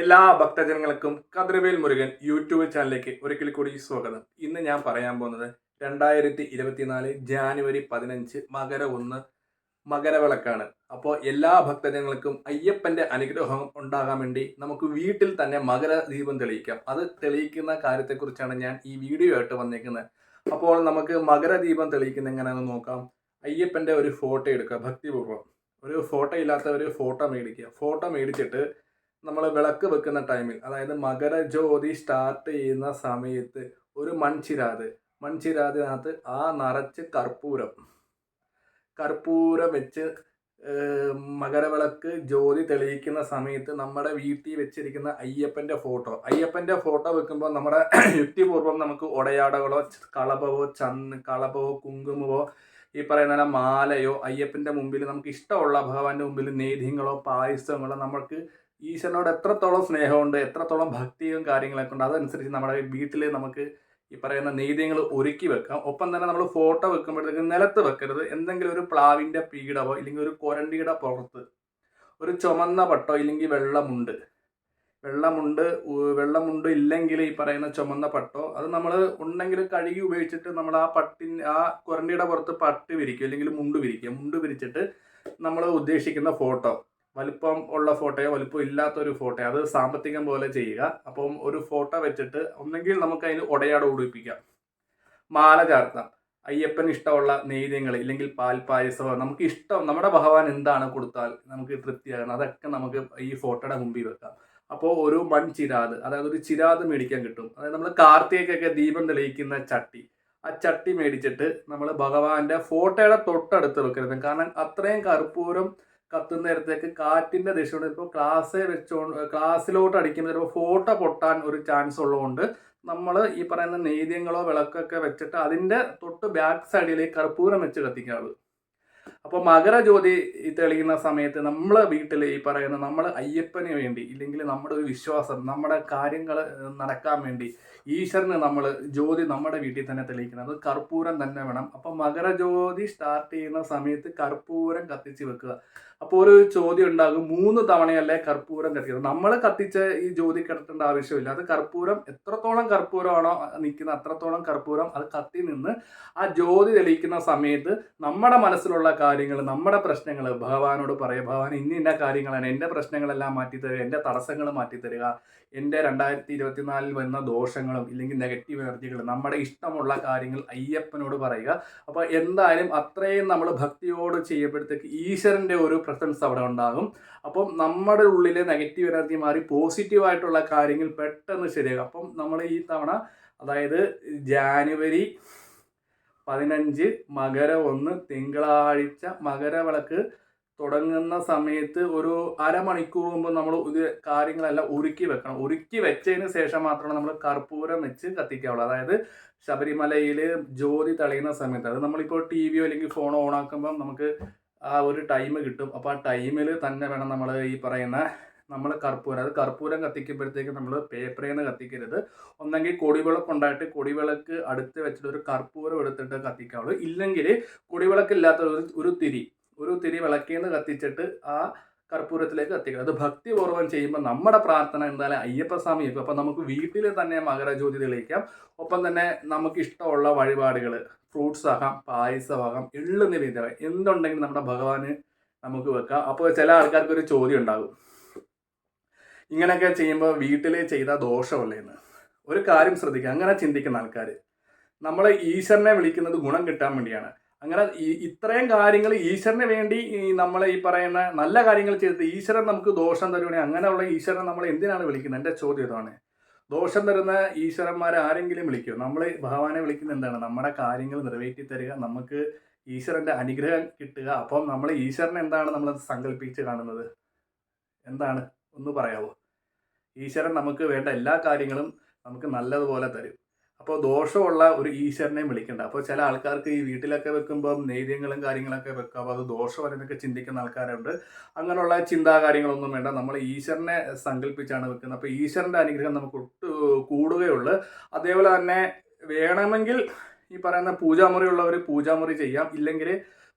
എല്ലാ ഭക്തജനങ്ങൾക്കും കതിരവേൽ മുരുകൻ യൂട്യൂബ് ചാനലിലേക്ക് ഒരിക്കൽ കൂടി സ്വാഗതം. ഇന്ന് ഞാൻ പറയാൻ പോകുന്നത് രണ്ടായിരത്തി ഇരുപത്തിനാല് ജാനുവരി പതിനഞ്ച് മകര ഒന്ന് മകരവിളക്കാണ്. അപ്പോൾ എല്ലാ ഭക്തജനങ്ങൾക്കും അയ്യപ്പന്റെ അനുഗ്രഹം ഉണ്ടാകാൻ വേണ്ടി നമുക്ക് വീട്ടിൽ തന്നെ മകര ദീപം തെളിയിക്കാം. അത് തെളിയിക്കുന്ന കാര്യത്തെക്കുറിച്ചാണ് ഞാൻ ഈ വീഡിയോ ആയിട്ട് വന്നേക്കുന്നത്. അപ്പോൾ നമുക്ക് മകര ദീപം തെളിയിക്കുന്ന എങ്ങനെയാണെന്ന് നോക്കാം. അയ്യപ്പന്റെ ഒരു ഫോട്ടോ എടുക്കുക ഭക്തിപൂർവം ഒരു ഫോട്ടോ ഇല്ലാത്ത ഒരു ഫോട്ടോ മേടിക്കുക. ഫോട്ടോ മേടിച്ചിട്ട് നമ്മൾ വിളക്ക് വെക്കുന്ന ടൈമിൽ അതായത് മകരജ്യോതി സ്റ്റാർട്ട് ചെയ്യുന്ന സമയത്ത് ഒരു മൺചിരാത്. മൺചിരാതിനകത്ത് ആ നിറച്ച് കർപ്പൂരം. കർപ്പൂരം വെച്ച് മകരവിളക്ക് ജ്യോതി തെളിയിക്കുന്ന സമയത്ത് നമ്മുടെ വീട്ടിൽ വെച്ചിരിക്കുന്ന അയ്യപ്പന്റെ ഫോട്ടോ അയ്യപ്പന്റെ ഫോട്ടോ വെക്കുമ്പോൾ നമ്മുടെ യുക്തിപൂർവം നമുക്ക് ഉടയാടകളോ കളഭവോ ചന്ന് കളഭവോ കുങ്കുമവോ ഈ പറയുന്ന മാലയോ അയ്യപ്പന്റെ മുമ്പിൽ നമുക്ക് ഇഷ്ടമുള്ള ഭഗവാന്റെ മുമ്പിൽ നേദ്യങ്ങളോ പായസങ്ങളോ നമുക്ക് ഈശ്വരനോട് എത്രത്തോളം സ്നേഹമുണ്ട് എത്രത്തോളം ഭക്തിയും കാര്യങ്ങളൊക്കെ ഉണ്ട് അതനുസരിച്ച് നമ്മുടെ വീട്ടിൽ നമുക്ക് ഈ പറയുന്ന നെയ്ത്യങ്ങൾ ഒരുക്കി വെക്കാം. ഒപ്പം തന്നെ നമ്മൾ ഫോട്ടോ വെക്കുമ്പോഴത്തേക്ക് നിലത്ത് വെക്കരുത്. എന്തെങ്കിലും ഒരു പ്ലാവിന്റെ പീടവോ ഇല്ലെങ്കിൽ ഒരു കൊരണ്ടിയുടെ പുറത്ത് ഒരു ചുമന്ന പട്ടോ ഇല്ലെങ്കിൽ വെള്ളമുണ്ട്. വെള്ളമുണ്ട് വെള്ളമുണ്ട് ഇല്ലെങ്കിൽ ഈ പറയുന്ന ചുമന്ന പട്ടോ അത് നമ്മൾ ഉണ്ടെങ്കിൽ കഴുകി ഉപയോഗിച്ചിട്ട് നമ്മൾ ആ പട്ടി ആ കൊരണ്ടിയുടെ പുറത്ത് പട്ട് വിരിക്കും അല്ലെങ്കിൽ മുണ്ട് വിരിക്കുക മുണ്ട് വിരിച്ചിട്ട് നമ്മൾ ഉദ്ദേശിക്കുന്ന ഫോട്ടോ. വലിപ്പം ഉള്ള ഫോട്ടോയോ വലിപ്പം ഇല്ലാത്തൊരു ഫോട്ടോ അത് സാമ്പത്തികം പോലെ ചെയ്യുക. അപ്പം ഒരു ഫോട്ടോ വെച്ചിട്ട് ഒന്നെങ്കിൽ നമുക്ക് അതിന് ഉടയാട ഉടുപ്പിക്കാം. മാല ചാർത്താം. അയ്യപ്പൻ ഇഷ്ടമുള്ള നെയ്ത്യങ്ങൾ ഇല്ലെങ്കിൽ പാൽ പായസമോ നമുക്ക് ഇഷ്ടം നമ്മുടെ ഭഗവാൻ എന്താണ് കൊടുത്താൽ നമുക്ക് തൃപ്തിയാകണം അതൊക്കെ നമുക്ക് ഈ ഫോട്ടോയുടെ മുമ്പിൽ വെക്കാം. അപ്പോൾ ഒരു മൺ ചിരാത് അതായത് ഒരു ചിരാത് മേടിക്കാൻ കിട്ടും. അതായത് നമ്മൾ കാർത്തികയ്ക്കൊക്കെ ദീപം തെളിയിക്കുന്ന ചട്ടി. ആ ചട്ടി മേടിച്ചിട്ട് നമ്മൾ ഭഗവാന്റെ ഫോട്ടോയുടെ തൊട്ടടുത്ത് വെക്കരുത്. കാരണം അത്രയും കർപ്പൂരം കത്തുന്ന നേരത്തേക്ക് കാറ്റിന്റെ ദിശ കൊണ്ട് ഇപ്പോൾ ക്ലാസ് വെച്ചുകൊണ്ട് ക്ലാസ്സിലോട്ട് അടിക്കുമ്പോൾ ചിലപ്പോൾ ഫോട്ടോ പൊട്ടാൻ ഒരു ചാൻസ് ഉള്ളതുകൊണ്ട് നമ്മൾ ഈ പറയുന്ന നേദ്യങ്ങളോ വിളക്കൊക്കെ വെച്ചിട്ട് അതിന്റെ തൊട്ട് ബാക്ക് സൈഡിലേക്ക് കർപ്പൂരം വെച്ച് കത്തിക്കാറുള്ളത് അപ്പോൾ മകരജ്യോതി തെളിയുന്ന സമയത്ത് നമ്മൾ വീട്ടിൽ ഈ പറയുന്ന നമ്മൾ അയ്യപ്പന് വേണ്ടി ഇല്ലെങ്കിൽ നമ്മുടെ ഒരു വിശ്വാസം നമ്മുടെ കാര്യങ്ങൾ നടക്കാൻ വേണ്ടി ഈശ്വരന് നമ്മൾ ജ്യോതി നമ്മുടെ വീട്ടിൽ തന്നെ തെളിയിക്കണം. അത് കർപ്പൂരം തന്നെ വേണം. അപ്പോൾ മകരജ്യോതി സ്റ്റാർട്ട് ചെയ്യുന്ന സമയത്ത് കർപ്പൂരം കത്തിച്ച് വെക്കുക. അപ്പോൾ ഒരു ചോദ്യം ഉണ്ടാകും മൂന്ന് തവണയല്ലേ കർപ്പൂരം കത്തിക്കുന്നത് നമ്മൾ കത്തിച്ച ഈ ജ്യോതി കിടത്തേണ്ട ആവശ്യമില്ല. അത് കർപ്പൂരം എത്രത്തോളം കർപ്പൂരമാണോ നിൽക്കുന്നത് അത്രത്തോളം കർപ്പൂരം അത് കത്തി നിന്ന് ആ ജ്യോതി തെളിയിക്കുന്ന സമയത്ത് നമ്മുടെ മനസ്സിലുള്ള കാര്യങ്ങൾ നമ്മുടെ പ്രശ്നങ്ങൾ ഭഗവാനോട് പറയുക ഭഗവാൻ ഇന്ന ഇന്ന കാര്യങ്ങളാണ്. എന്റെ പ്രശ്നങ്ങളെല്ലാം മാറ്റിത്തരിക എന്റെ തടസ്സങ്ങൾ മാറ്റിത്തരിക എന്റെ രണ്ടായിരത്തി ഇരുപത്തിനാലിൽ വരുന്ന ദോഷങ്ങളും ഇല്ലെങ്കിൽ നെഗറ്റീവ് എനർജികളും നമ്മുടെ ഇഷ്ടമുള്ള കാര്യങ്ങൾ അയ്യപ്പനോട് പറയുക. അപ്പോൾ എന്തായാലും അത്രയും നമ്മൾ ഭക്തിയോട് ചെയ്യുമ്പോഴത്തേക്ക് ഈശ്വരന്റെ ഒരു പ്രസൻസ് അവിടെ ഉണ്ടാകും. അപ്പം നമ്മുടെ ഉള്ളിലെ നെഗറ്റീവ് എനർജി മാറി പോസിറ്റീവ് ആയിട്ടുള്ള കാര്യങ്ങൾ പെട്ടെന്ന് ശരിയാകും. അപ്പം നമ്മൾ ഈ തവണ അതായത് ജാനുവരി പതിനഞ്ച് മകര ഒന്ന് തിങ്കളാഴ്ച മകരവിളക്ക് തുടങ്ങുന്ന സമയത്ത് ഒരു അരമണിക്കൂർ മുമ്പ് നമ്മൾ ഇത് കാര്യങ്ങളെല്ലാം ഒരുക്കി വെക്കണം. ഒരുക്കി വെച്ചതിന് ശേഷം മാത്രമാണ് നമ്മൾ കർപ്പൂരം വെച്ച് കത്തിക്കാവുള്ളൂ. അതായത് ശബരിമലയിൽ ജ്യോതി തെളിയുന്ന സമയത്ത്. അത് നമ്മളിപ്പോൾ ടി വിയോ അല്ലെങ്കിൽ ഫോണോ ഓൺ ആക്കുമ്പം നമുക്ക് ആ ഒരു ടൈം കിട്ടും. അപ്പോൾ ആ ടൈമിൽ തന്നെ വേണം നമ്മൾ ഈ പറയുന്ന നമ്മൾ കർപ്പൂരം അത് കർപ്പൂരം കത്തിക്കുമ്പോഴത്തേക്ക് നമ്മൾ പേപ്പറിൽ നിന്ന് കത്തിക്കരുത്. ഒന്നെങ്കിൽ കൊടിവിളക്ക് ഉണ്ടായിട്ട് കൊടിവിളക്ക് അടുത്ത് വെച്ചിട്ട് ഒരു കർപ്പൂരം എടുത്തിട്ട് കത്തിക്കാവുള്ളൂ. ഇല്ലെങ്കിൽ കൊടിവിളക്കില്ലാത്ത ഒരു ഒരു തിരി ഒരു തിരി വിളക്കിൽ നിന്ന് കത്തിച്ചിട്ട് ആ കർപ്പൂരത്തിലേക്ക് എത്തിക്കുക അത് ഭക്തിപൂർവം ചെയ്യുമ്പോൾ നമ്മുടെ പ്രാർത്ഥന എന്തായാലും അയ്യപ്പസ്വാമി വെക്കും അപ്പം നമുക്ക് വീട്ടിൽ തന്നെ മകരജ്യോതി തെളിയിക്കാം ഒപ്പം തന്നെ നമുക്ക് ഇഷ്ടമുള്ള വഴിപാടുകൾ ഫ്രൂട്ട്സ് ആകാം പായസമാകാം എള്ളു നിവേദ്യം എന്തുണ്ടെങ്കിലും നമ്മുടെ ഭഗവാന് നമുക്ക് വെക്കാം. അപ്പോൾ ചില ആൾക്കാർക്ക് ഒരു ചോദ്യം ഉണ്ടാകും. ഇങ്ങനെയൊക്കെ ചെയ്യുമ്പോൾ വീട്ടിൽ ചെയ്ത ദോഷമല്ലേന്ന് ഒരു കാര്യം ശ്രദ്ധിക്കുക. അങ്ങനെ ചിന്തിക്കുന്ന ആൾക്കാർ നമ്മൾ ഈശ്വരനെ വിളിക്കുന്നത് ഗുണം കിട്ടാൻ വേണ്ടിയാണ്. അങ്ങനെ ഇത്രയും കാര്യങ്ങൾ ഈശ്വരന് വേണ്ടി നമ്മൾ ഈ പറയുന്ന നല്ല കാര്യങ്ങൾ ചെയ്തിട്ട് ഈശ്വരൻ നമുക്ക് ദോഷം തരുവാണെങ്കിൽ അങ്ങനെയുള്ള ഈശ്വരൻ നമ്മൾ എന്തിനാണ് വിളിക്കുന്നത്? എന്റെ ചോദ്യം ഇതാണ്. ദോഷം തരുന്ന ഈശ്വരന്മാരെ ആരെങ്കിലും വിളിക്കുമോ നമ്മൾ ഭഗവാനെ വിളിക്കുന്നത് എന്താണ്? നമ്മുടെ കാര്യങ്ങൾ നിറവേറ്റി തരിക നമുക്ക് ഈശ്വരന്റെ അനുഗ്രഹം കിട്ടുക. അപ്പം നമ്മൾ ഈശ്വരനെ എന്താണ് നമ്മൾ സങ്കല്പിച്ച് കാണുന്നത്? എന്താണ്? ഒന്ന് പറയാവോ? ഈശ്വരൻ നമുക്ക് വേണ്ട എല്ലാ കാര്യങ്ങളും നമുക്ക് നല്ലതുപോലെ തരും. അപ്പോൾ ദോഷമുള്ള ഒരു ഈശ്വരനെയും വിളിക്കണ്ട. അപ്പോൾ ചില ആൾക്കാർക്ക് ഈ വീട്ടിലൊക്കെ വെക്കുമ്പോൾ നേര്യങ്ങളും കാര്യങ്ങളൊക്കെ വെക്കാം അപ്പോൾ അത് ദോഷമല്ലെന്നൊക്കെ ചിന്തിക്കുന്ന ആൾക്കാരുണ്ട്. അങ്ങനെയുള്ള ചിന്താ കാര്യങ്ങളൊന്നും വേണ്ട. നമ്മൾ ഈശ്വരനെ സങ്കല്പിച്ചാണ് വെക്കുന്നത്. അപ്പോൾ ഈശ്വരന്റെ അനുഗ്രഹം നമുക്ക് കൂടുകയുള്ളു. അതേപോലെ തന്നെ വേണമെങ്കിൽ ഈ പറയുന്ന പൂജാമുറി പൂജാമുറി ചെയ്യാം. ഇല്ലെങ്കിൽ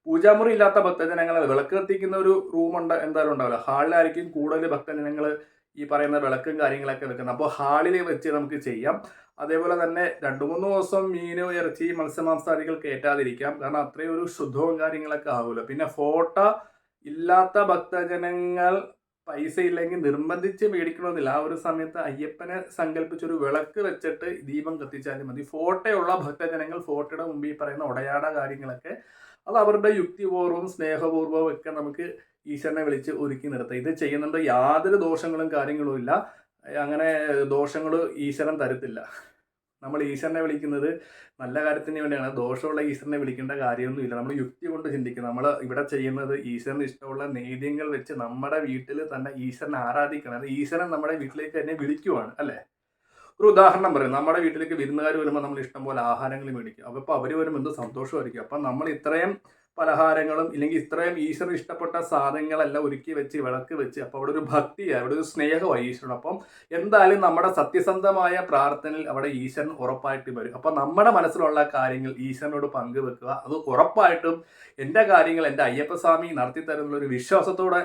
പൂജാമുറി ഇല്ലാത്ത ഭക്തജനങ്ങൾ വിളക്ക് കത്തിക്കുന്ന ഒരു റൂമുണ്ട് എന്തായാലും ഉണ്ടാവില്ല. ഹാളിലായിരിക്കും കൂടുതൽ ഭക്തജനങ്ങൾ ഈ പറയുന്ന വിളക്കും കാര്യങ്ങളൊക്കെ വെക്കുന്നത് അപ്പോൾ ഹാളിൽ വെച്ച് നമുക്ക് ചെയ്യാം. അതേപോലെ തന്നെ രണ്ട് മൂന്ന് ദിവസം മീന് ഇറച്ചി മത്സ്യമാംസാദികൾ കയറ്റാതിരിക്കാം. കാരണം അത്രയും ഒരു ശുദ്ധവും കാര്യങ്ങളൊക്കെ ആവുമല്ലോ. പിന്നെ ഫോട്ടോ ഇല്ലാത്ത ഭക്തജനങ്ങൾ പൈസ ഇല്ലെങ്കിൽ നിർബന്ധിച്ച് മേടിക്കണമെന്നില്ല. ആ ഒരു സമയത്ത് അയ്യപ്പനെ സങ്കല്പിച്ചൊരു വിളക്ക് വെച്ചിട്ട് ദീപം കത്തിച്ചാലും മതി. ഫോട്ടോയുള്ള ഭക്തജനങ്ങൾ ഫോട്ടോയുടെ മുമ്പിൽ പറയുന്ന ഉടയാട കാര്യങ്ങളൊക്കെ അത് അവരുടെ യുക്തിപൂർവം സ്നേഹപൂർവം ഒക്കെ നമുക്ക് ഈശ്വരനെ വിളിച്ച് ഒരുക്കി നിർത്താം. ഇത് ചെയ്യുന്നുണ്ട്. യാതൊരു ദോഷങ്ങളും കാര്യങ്ങളും ഇല്ല. അങ്ങനെ ദോഷങ്ങൾ ഈശ്വരൻ തരത്തില്ല. നമ്മൾ ഈശ്വരനെ വിളിക്കുന്നത് നല്ല കാര്യത്തിന് വേണ്ടിയാണ്. ദോഷമുള്ള ഈശ്വരനെ വിളിക്കേണ്ട കാര്യമൊന്നുമില്ല നമ്മൾ യുക്തി കൊണ്ട് ചിന്തിക്കും നമ്മൾ ഇവിടെ ചെയ്യുന്നത് ഈശ്വരന് ഇഷ്ടമുള്ള നേദ്യങ്ങൾ വെച്ച് നമ്മുടെ വീട്ടിൽ തന്നെ ഈശ്വരനെ ആരാധിക്കണം. ഈശ്വരൻ നമ്മുടെ വീട്ടിലേക്ക് തന്നെ വിളിക്കുവാണ്. അല്ലേ? ഒരു ഉദാഹരണം പറയും. നമ്മുടെ വീട്ടിലേക്ക് വിരുന്നുകാർ വരുമ്പോൾ നമ്മൾ ഇഷ്ടംപോലെ ആഹാരങ്ങൾ മേടിക്കും. അപ്പോൾ അവർ വരുമ്പോൾ എന്ത് സന്തോഷമായിരിക്കും? അപ്പം നമ്മൾ ഇത്രയും പലഹാരങ്ങളും ഇല്ലെങ്കിൽ ഇത്രയും ഈശ്വരൻ ഇഷ്ടപ്പെട്ട സാധനങ്ങളെല്ലാം ഒരുക്കി വെച്ച് വിളക്ക് വെച്ച് അപ്പോൾ അവിടെ ഒരു ഭക്തിയാണ് അവിടെ ഒരു സ്നേഹമായി ഈശ്വരൻ. അപ്പം എന്തായാലും നമ്മുടെ സത്യസന്ധമായ പ്രാർത്ഥനയിൽ അവിടെ ഈശ്വരൻ ഉറപ്പായിട്ട് വരും. അപ്പോൾ നമ്മുടെ മനസ്സിലുള്ള കാര്യങ്ങൾ ഈശ്വരനോട് പങ്കുവെക്കുക. അത് ഉറപ്പായിട്ടും എന്റെ കാര്യങ്ങൾ എന്റെ അയ്യപ്പസ്വാമി നടത്തി തരുന്നുള്ള ഒരു വിശ്വാസത്തോടെ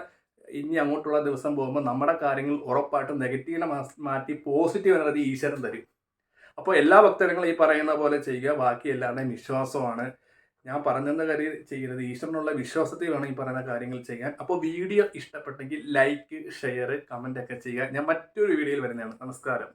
ഇനി അങ്ങോട്ടുള്ള ദിവസം പോകുമ്പോൾ നമ്മുടെ കാര്യങ്ങൾ ഉറപ്പായിട്ടും നെഗറ്റീവിനെ മാറ്റി പോസിറ്റീവ് എനർജി ഈശ്വരൻ തരും. അപ്പോൾ എല്ലാ ഭക്തരങ്ങളും ഈ പറയുന്ന പോലെ ചെയ്യുക. ബാക്കി എല്ലാവരുടെയും വിശ്വാസമാണ്. ഞാൻ പറഞ്ഞെന്ന കാര്യം ചെയ്യരുത്. ഈശ്വരനുള്ള വിശ്വാസത്തിൽ വേണം ഈ പറയുന്ന കാര്യങ്ങൾ ചെയ്യാൻ. അപ്പോൾ വീഡിയോ ഇഷ്ടപ്പെട്ടെങ്കിൽ ലൈക്ക് ഷെയർ കമന്റ് ഒക്കെ ചെയ്യുക. ഞാൻ മറ്റൊരു വീഡിയോയിൽ വരുന്നതാണ്. നമസ്കാരം.